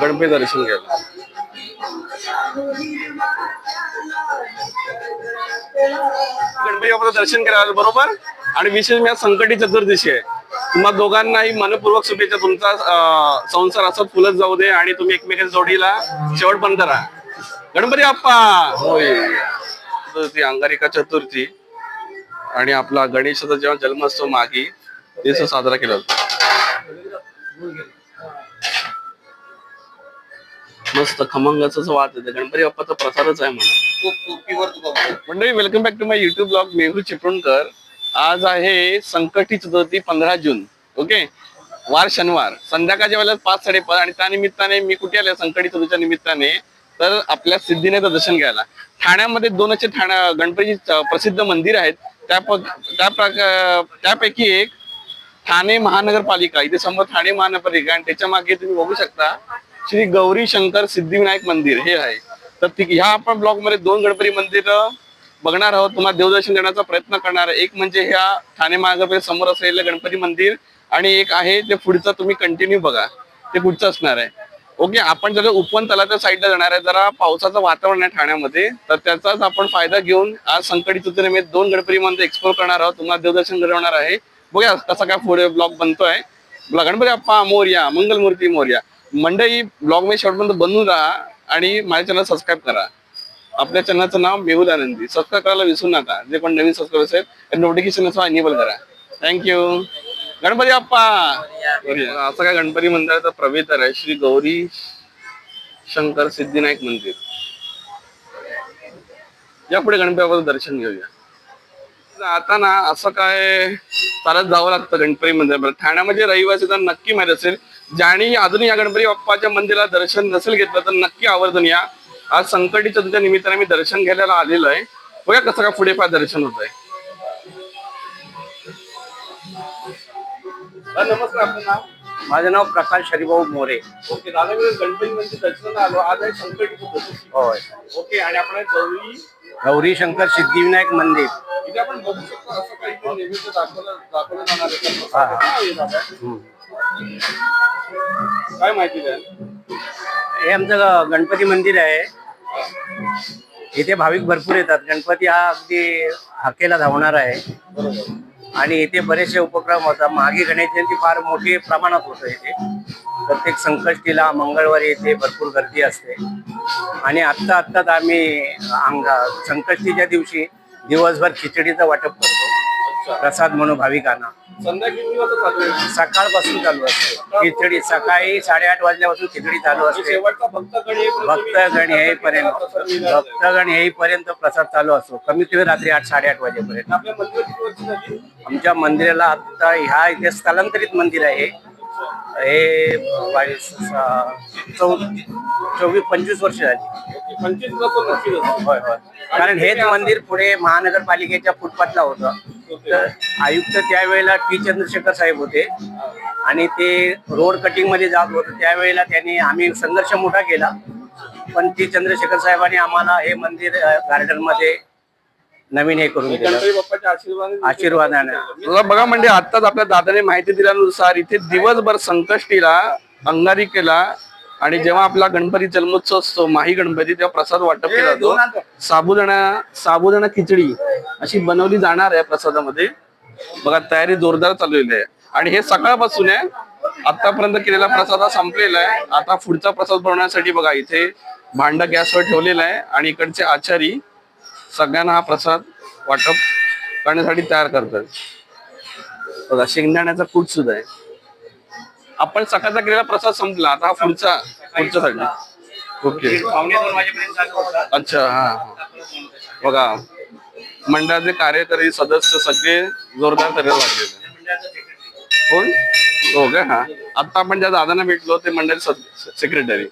गणपती दर्शन घ्यायला. गणपती बाप्पाचं दर्शन करायला बरोबर? आणि विशेष म्हणजे संकटी चतुर्दशी आहे. तुम्हा दोघांनाही मनपूर्वक शुभेच्छा. तुमचा संसार असत फुलत जाऊ दे आणि तुम्ही एकमेकांच्या जोडीला शेवटपर्यंत राहा. गणपती बाप्पा! होय. अंगारिका चतुर्थी. आणि आपला गणेशाचा जेव्हा जन्मोत्सव मागे ते साजरा केला जातो. मस्त खमंगाचा वाद येते गणपती बाप्पाचा प्रसारच आहे म्हणा. मंडळी welcome back to my YouTube blog Mehul Chiplunkar. आज आहे संकटी चतुर्थी पंधरा जून. ओके वार शनिवार. संध्याकाळच्या वेळेला पाच साडेपाच आणि त्या निमित्ताने मी कुठे आले? संकटी चतुर्थीच्या निमित्ताने तर आपल्या सिद्धिनेचं दर्शन घ्यायला. ठाण्यामध्ये दोन असे ठाण्या गणपती प्रसिद्ध मंदिर आहेत. त्या त्या प्रकार त्यापैकी एक ठाणे महानगरपालिका इथे समोर ठाणे महानगरपालिका आणि त्याच्यामागे तुम्ही बघू शकता श्री गौरी शंकर सिद्धिविनायक मंदिर हे आहे. तर ती- ह्या आपण ब्लॉकमध्ये दोन गणपती मंदिर बघणार आहोत. तुम्हाला देवदर्शन देण्याचा प्रयत्न करणार आहे. एक म्हणजे ह्या ठाणे महानगरपालिका समोर असलेलं गणपती मंदिर आणि एक आहे ते पुढचं तुम्ही कंटिन्यू बघा. ते पुढचं असणार आहे. ओके आपण जर उपवन तलाच्या साईडला जाणार आहे जरा पावसाचं वातावरण आहे ठाण्यामध्ये तर त्याचाच आपण फायदा घेऊन आज संकटी चतुर्थीनिमित्त दोन गणपती मंदिर एक्सप्लोर करणार आहोत. तुम्हाला देवदर्शन घडवणार आहे. बघूया कसा काय पुढे ब्लॉग बनतोय. गणपती अप्पा मोर्या मंगलमूर्ती मोर्या. मंडई ब्लॉग मी शेवटपर्यंत बनवून राहा आणि माझ्या चॅनल सबस्क्राईब करा. आपल्या चॅनलचं नाव मेहुल आनंदी. सबस्क्राईब करायला विसरू नका. जे पण नवीन सबस्क्राईब असेल नोटिफिकेशन असं एनेबल करा. Thank you Ganpati Bappa. असं काय गणपती मंदिराचा प्रवेतर आहे. श्री गौरी शंकर सिद्धिनायक मंदिर. या पुढे गणपती बाप्पाचं दर्शन घेऊया. आता ना असं काय चालत जावं लागतं गणपती मंदिर ठाण्यामध्ये रहिवासी तर नक्की माहीत असेल. ज्याने अजून या गणपती बाप्पाच्या मंदिराला दर्शन नसेल घेतलं तर नक्की आवर्जून या. आज संकटी चतुर्थीच्या निमित्ताने मी दर्शन घ्यायला आलेलो आहे. बघा कसं काय पुढे फार दर्शन होत आहे नमस्कार आपलं नाव? माझं नाव प्रकाश हरिभाऊ मोरे. ओके दादा मी गणपती मंदिर दर्शनाला आलो. आज आहे संकटी होय. ओके आणि आपण गौरी गौरी शंकर सिद्धिविनायक मंदिर. इथे आपण बघू शकतो असं काही नैवेद्य दाखवलं दाखवलं जाणार आहे. तर हा. काय आहे दादा? हम्म. काय माहिती हे आमचं ग- गणपती मंदिर आहे. इथे भाविक भरपूर येतात. गणपती हा अगदी हाकेला धावणार आहे. आणि इथे बरेचसे उपक्रम होतात. मागे गणेश जयंती फार मोठी प्रमाणात होतं इथे. प्रत्येक संकष्टीला मंगळवारी इथे भरपूर गर्दी असते. आणि आत्ता आत्ताच आम्ही अंगा संकष्टीच्या दिवशी दिवसभर खिचडीचं वाटप करतो. प्रसाद म्हणून भाविकांना सकाळपासून चालू असते. खिचडी सकाळी साडेआठ वाजल्यापासून खिचडी चालू असते. भक्तगण येईपर्यंत भक्तगण येईपर्यंत. प्रसाद चालू असतो. कमीत कमी रात्री आठ साडेआठ वाजेपर्यंत. आमच्या मंदिराला आता ह्या इथे स्थलांतरित मंदिर आहे. हे बावीस चौ चोवीस पंचवीस वर्ष झाली. पंचवीस. होय होय. कारण हेच मंदिर पुढे महानगरपालिकेच्या फुटपाथला होतं. तर आयुक्त त्यावेळेला टी चंद्रशेखर साहेब होते. आणि ते रोड कटिंगमध्ये जात होते. त्यावेळेला त्यांनी आम्ही संघर्ष मोठा केला. पण टी चंद्रशेखर साहेबांनी आम्हाला हे मंदिर गार्डनमध्ये नवीन हे करून दिलं. गणपती बाप्पाच्या आशीर्वादाने बघा म्हणजे आताच आपल्या दादाने माहिती दिल्यानुसार इथे दिवसभर संकष्टीला अंगारिकेला आणि जेव्हा आपला गणपती जन्मोत्सव असतो माही गणपती तेव्हा प्रसाद वाटप केला जातो. साबुदाणा साबुदाणा खिचडी अशी बनवली जाणार आहे प्रसादामध्ये. बघा तयारी जोरदार चाललेली आहे. आणि हे सकाळपासून आहे. आतापर्यंत केलेला प्रसाद हा संपलेला आहे. आता पुढचा प्रसाद बनवण्यासाठी बघा इथे भांड गॅसवर ठेवलेलं आहे आणि इकडचे आचारी सगळ्यांना हा प्रसाद वाटप करण्यासाठी तयार करतात बघा शेंगदाण्याचा कूट सुद्धा आहे. आपण सकाळचा केलेला प्रसाद संपला आता हा पुढचा पुढच्यासाठी ओके. अच्छा हा बघा मंडळाचे कार्यकारी सदस्य सगळे जोरदार करायला लागलेले कोण? हो का? हा. आता आपण ज्या दादांना भेटलो ते मंडळ सेक्रेटरी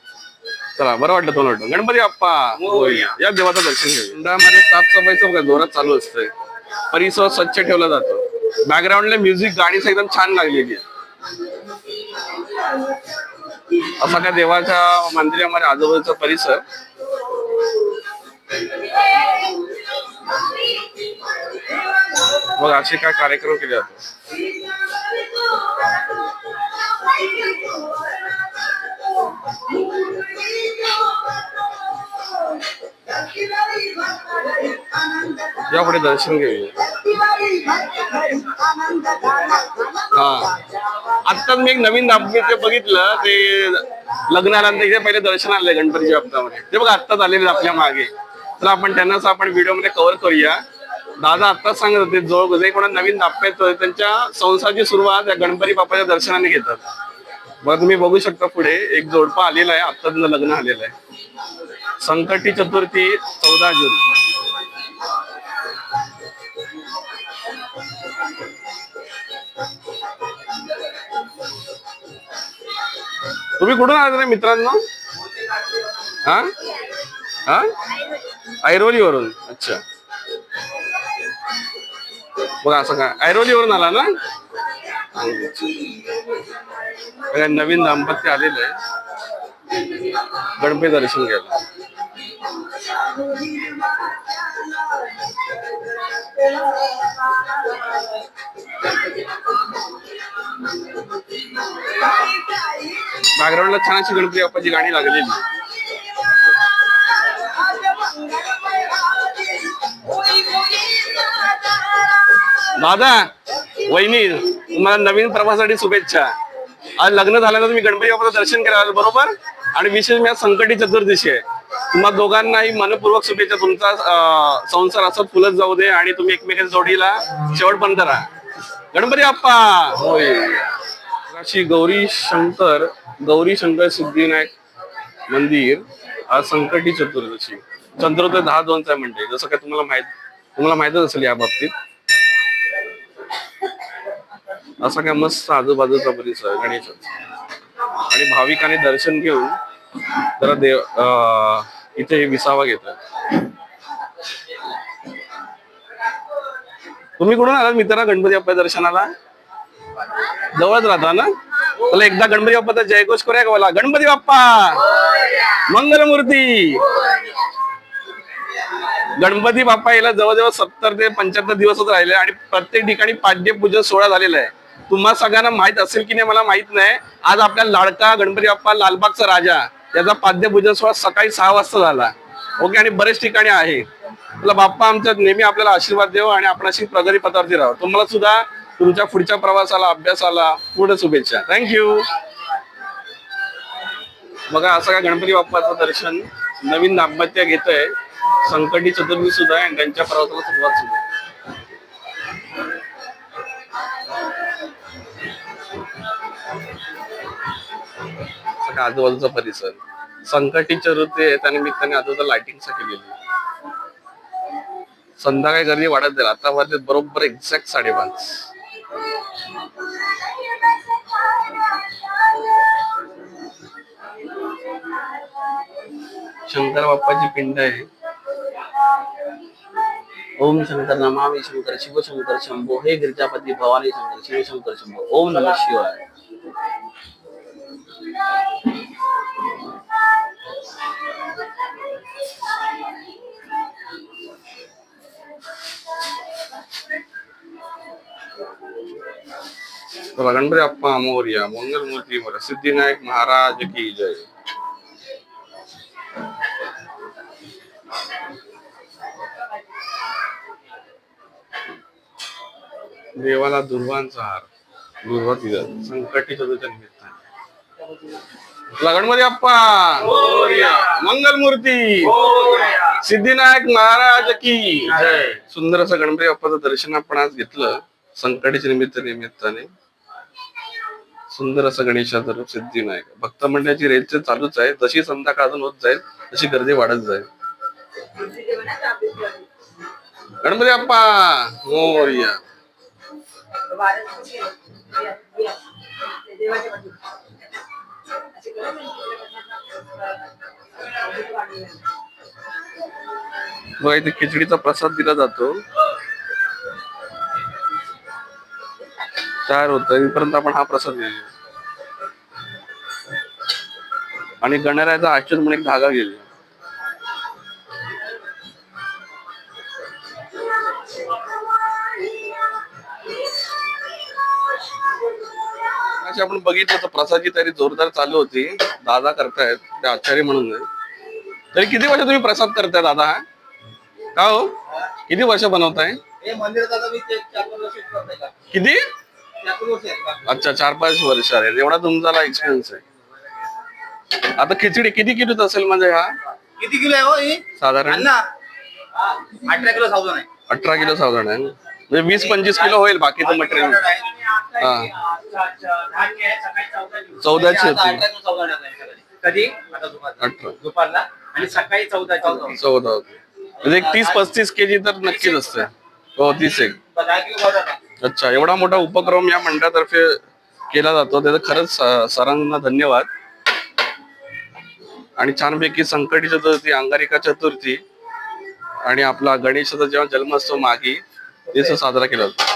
चला बरं वाटलं दोन वाटलं गणपती बाप्पा. होय. या देवाचं दर्शन घेऊ मंडळामध्ये साफसफाईचं बघा जोरात चालू असतंय. परिसर स्वच्छ ठेवला जातो. बॅकग्राऊंडला म्युझिक गाणी एकदम छान लागलेली आहे. असा काय देवाच्या मंदिरामध्ये आजूबाजूचा परिसर. मग असे काय कार्यक्रम केले जातात? यापुढे दर्शन घेऊ हा. आत्ताच मी एक नवीन दापणीचं बघितलं ते लग्नानंतर इथे पहिले दर्शन आले गणपतीच्या बाबतामध्ये ते बघा आत्ताच आलेले आपल्या मागे. तर आपण त्यांनाच आपण व्हिडिओमध्ये कव्हर करूया. दादा आत्ताच सांगत होते जो जे कोणा नवीन दाप्यात त्यांच्या संसाराची सुरुवात या गणपती बाप्पाच्या दर्शनाने घेतात. बरं तुम्ही बघू शकता पुढे एक जोडपा आलेला आहे आत्ताच लग्न आलेलं आहे. संकटी चतुर्थी चौदा जून. तुम्ही कुठून आले नाही मित्रांनो? हा? हा? ऐरोलीवरून अच्छा. बघा असं काय ऐरोलीवरून आला ना? नवीन दाम्पत्य आलेलं आहे. गणपती दर्शन घ्यायला. बॅकग्राऊंडला छान अशी गणपती बाप्पाची गाणी लागलेली. दादा वहिनी तुम्हाला नवीन प्रवासासाठी शुभेच्छा. आज लग्न झाल्यानंतर तुम्ही गणपती बाप्पाचं दर्शन करायला बरोबर? आणि विशेष मी संकटी चतुर्दशी आहे. तुम्हाला दोघांनाही मनपूर्वक शुभेच्छा. तुमचा संसार असं फुलत जाऊ दे आणि तुम्ही एकमेकांच्या जोडीला शेवटपर्यंत राहा. गणपती बाप्पा! होय. श्री गौरी शंकर गौरी शंकर सिद्धिविनायक मंदिर आज संकटी चतुर्दशी. चंद्रोदय दहा दोनचा म्हणते जसं काय तुम्हाला माहीत तुम्हाला माहितच असेल या बाबतीत. असा काय मस्त आजूबाजूचा परिसर गणेशाचा. आणि भाविकांनी दर्शन घेऊन जरा देव इथे विसावा घेतात. तुम्ही कुठून आलात? मित्रा गणपती आपल्या दर्शनाला? जवळच राहता ना? तुला एकदा गणपती बाप्पाचा जयघोष करूया का मला गणपती बाप्पा! मंगलमूर्ती! गणपती बाप्पा याला जवळजवळ सत्तर ते पंच्याहत्तर दिवसच राहिले आणि प्रत्येक ठिकाणी पाद्यपूजन सोहळा झालेला आहे. तुम्हा सगळ्यांना माहीत असेल की नाही मला माहीत नाही. आज आपल्या लाडका गणपती बाप्पा लालबागचा राजा याचा पाद्यपूजन सोहळा सकाळी सहा वाजता झाला. ओके आणि बरेच ठिकाणी आहे. तुला बाप्पा आमच्या नेहमी आपल्याला आशीर्वाद देव आणि आपण अशी प्रगती पथावरती राहू तुम्हाला सुद्धा तुमच्या पुढच्या प्रवासाला अभ्यासाला पुढे शुभेच्छा. थँक्यू बघा असं काय गणपती बाप्पाचं दर्शन नवीन दाम्पत्य घेत आहे संकटी चतुर्थी सुद्धा आहे आणि त्यांच्या प्रवासाला सुरुवात सुद्धा आजूबाजूचा परिसर. संकटी चतुर्थी आहे त्या निमित्ताने आजूबाजूला लाइटिंग केलेली संध्याकाळी गर्दी वाढत जाईल. आता वाजले बरोबर एक्झॅक्ट साडेपाच. शंकर बाप्पाची पिंड आहे ओम शंकर नमामि शंकर शिव शंकर शंभो हे गिरिजापती भवानी शंकर शिव शंकर शंभो ओम नमः शिवाय गणपती मोर्या मंगल मूर्ती मोर्या सिद्धिनायक महाराज की जय। देवाला दुर्वांचा हार दुर्वा संकटी चतुर्थीच्या निमित्ताने. गणपती बाप्पा मंगल मूर्ती सिद्धिनायक महाराज की जय. सुंदर असं गणपती बाप्पाचं दर्शन आपण आज घेतलं संकटीच्या निमित्त निमित्ताने. सुंदर असं गणेशाचं रूप सिद्धिनायक भक्त मंडळाची रेलचे चालूच आहे. जशी संध्याकाळ अजून होत जाईल तशी गर्दी वाढत जाईल. गणपती अप्पा मोरिया. बघा इथे खिचडीचा प्रसाद दिला जातो. चार होतं आपण हा प्रसाद आणि गणरायाचा आश्चर्य म्हणून एक धागा गेली आपण बघितलं तर प्रसादची तयारी जोरदार चालू होती. दादा करतायत ते आचार्य म्हणून तरी किती वर्ष तुम्ही प्रसाद करताय दादा? हा का हो? किती वर्ष बनवताय? किती? अच्छा चार पाच वर्ष आहे. एवढा तुमचा एक्सपिरियन्स आहे. आता खिचडी किती किलोच असेल म्हणजे हा? किती किलो आहे हो ही? साधारण? अठरा किलो सावधान आहे. अठरा किलो साधारण आहे. म्हणजे वीस पंचवीस किलो होईल बाकीचं मटेरियल हा. चौदाची होती कधी? आता. अठरा. दुपारला. आणि सकाळी. चौदा होती म्हणजे एक तीस पस्तीस केजी तर नक्कीच असते. हो तीस एक. दहा किलो. अच्छा एवढा मोठा उपक्रम या मंडळातर्फे केला जातो. त्याचं खरंच सरांना धन्यवाद. आणि छानपैकी संकटी चतुर्थी अंगारिका चतुर्थी आणि आपला गणेशाचा जेव्हा जन्मोत्सव मागी ते साजरा केला जातो.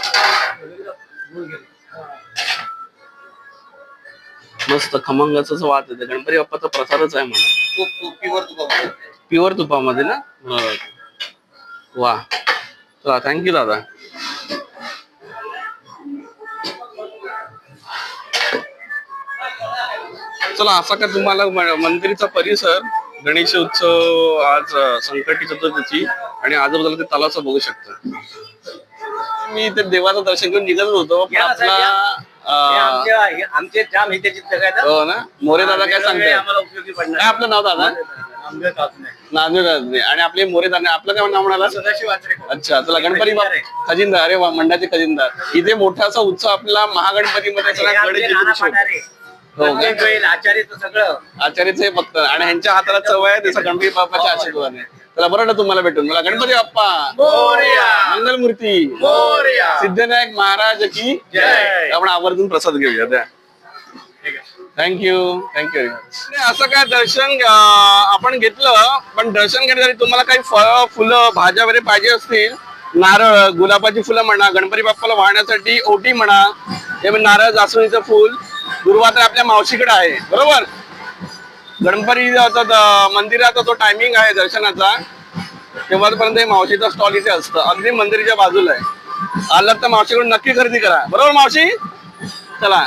मस्त खमंगाचा वाद येते गणपती बाप्पाचा प्रसादच आहे म्हणा. तूप तूप प्युअर तुपामध्ये. ना. वा. चला थँक्यू दादा. चला असा का तुम्हाला मंदिरचा परिसर गणेश उत्सव आज संकटी चतुर्थीची आणि आजूबाजूला ते तलावचं बघू शकता. मी ते देवाचं दर्शन घेऊन निघत होतो पण आपला आमचे जाम हे हो ना? मोरे दादा काय सांगताय? उपयोगी काय आपलं नाव दादा. नांदेड. आणि आपले मोरे दादा आपलं काय नाव म्हणाला? अच्छा चला गणपती बाप खजिनदार अरे वा मंडळाचे खजिनदार. इथे मोठासा उत्सव आपला महागणपतीमध्ये हे. हो का? आचार्यचं सगळं आचार्यचे फक्त आणि ह्यांच्या हाताला चव आहे त्याचा गणपती बाप्पाच्या आशीर्वाद आहे चला बरं ना तुम्हाला भेटून मला गणपती बाप्पा मोरया. मंगलमूर्ती मोरया. सिद्धनायक महाराज की जय. आपण आवर्जून प्रसाद घेऊया द्या थँक्यू थँक्यू असं काय दर्शन अं, आपण घेतलं पण दर्शन घेण्यासाठी तुम्हाला काही फळ फुलं भाज्या वगैरे पाहिजे असतील नारळ गुलाबाची फुलं म्हणा गणपती बाप्पाला वाहण्यासाठी ओटी म्हणा हे नारळ जास्वंदीचं फुल दुर्वा तर आपल्या मावशीकडे आहे. बरोबर? गणपती मंदिराचा जो टायमिंग आहे दर्शनाचा. तेव्हापर्यंत हे मावशीचा स्टॉल इथे असतं. अगदी मंदिराच्या बाजूला आहे. आलात तर मावशीकडून नक्की खरेदी करा. बरोबर मावशी? चला.